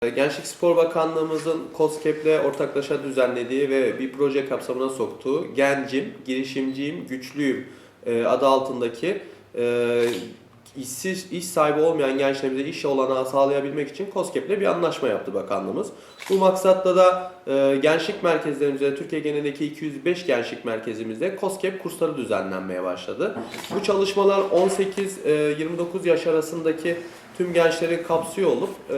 Gençlik Spor Bakanlığımızın COSGAP'le ortaklaşa düzenlediği ve bir proje kapsamına soktuğu Gencim, Girişimciyim, Güçlüyüm e, adı altındaki e, işsiz, iş sahibi olmayan gençlerimize iş olanağı sağlayabilmek için COSGAP'le bir anlaşma yaptı bakanlığımız. Bu maksatla da e, gençlik merkezlerimizde, Türkiye genelindeki 205 gençlik merkezimizde COSGAP kursları düzenlenmeye başladı. Bu çalışmalar 18-29 yaş arasındaki tüm gençleri kapsıyor olup e,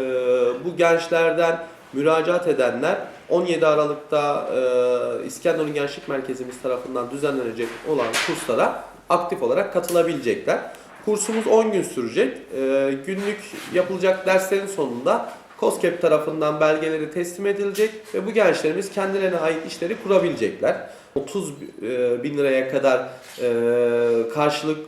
bu gençlerden müracaat edenler 17 Aralık'ta e, İskenderun Gençlik Merkezimiz tarafından düzenlenecek olan kurslara aktif olarak katılabilecekler. Kursumuz 10 gün sürecek. E, günlük yapılacak derslerin sonunda COSGAP tarafından belgeleri teslim edilecek ve bu gençlerimiz kendilerine ait işleri kurabilecekler. 30 e, bin liraya kadar e, karşılık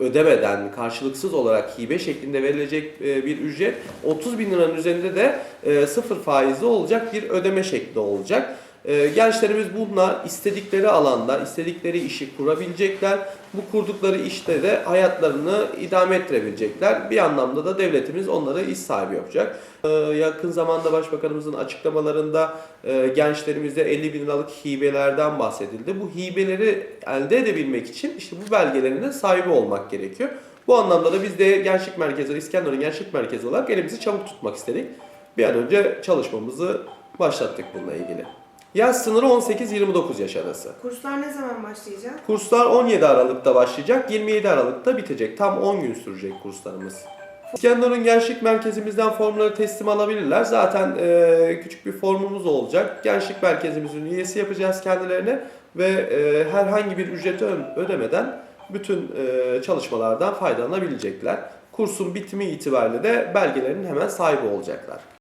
ödemeden karşılıksız olarak hibe şeklinde verilecek e, bir ücret 30 bin liranın üzerinde de sıfır faizli olacak bir ödeme şekli olacak. E, Gençlerimiz bununla istedikleri alanda istedikleri işi kurabilecekler. Bu kurdukları işte de hayatlarını idame ettirebilecekler. Bir anlamda da devletimiz onları iş sahibi yapacak. E, Yakın zamanda Başbakanımızın açıklamalarında e, gençlerimize 50 bin liralık hibelerden bahsedildi. Bu hibeleri elde edebilmek için işte bu belgelerin sahibi olmak gerekiyor. Bu anlamda da biz de Gençlik Merkezi, İskenderun Gençlik Merkezi olarak elimizi çabuk tutmak istedik. Bir an önce çalışmamızı başlattık bununla ilgili. Yaş sınırı 18-29 yaş arası. Kurslar ne zaman başlayacak? Kurslar 17 Aralık'ta başlayacak, 27 Aralık'ta bitecek. Tam 10 gün sürecek kurslarımız. İskenderun Gençlik Merkezimizden formları teslim alabilirler. Zaten e, küçük bir formumuz olacak. Gençlik Merkezimizin üyesi yapacağız kendilerine ve e, herhangi bir ücreti ödemeden bütün e, çalışmalardan faydalanabilecekler. Kursun bitimi itibariyle de belgelerinin hemen sahibi olacaklar.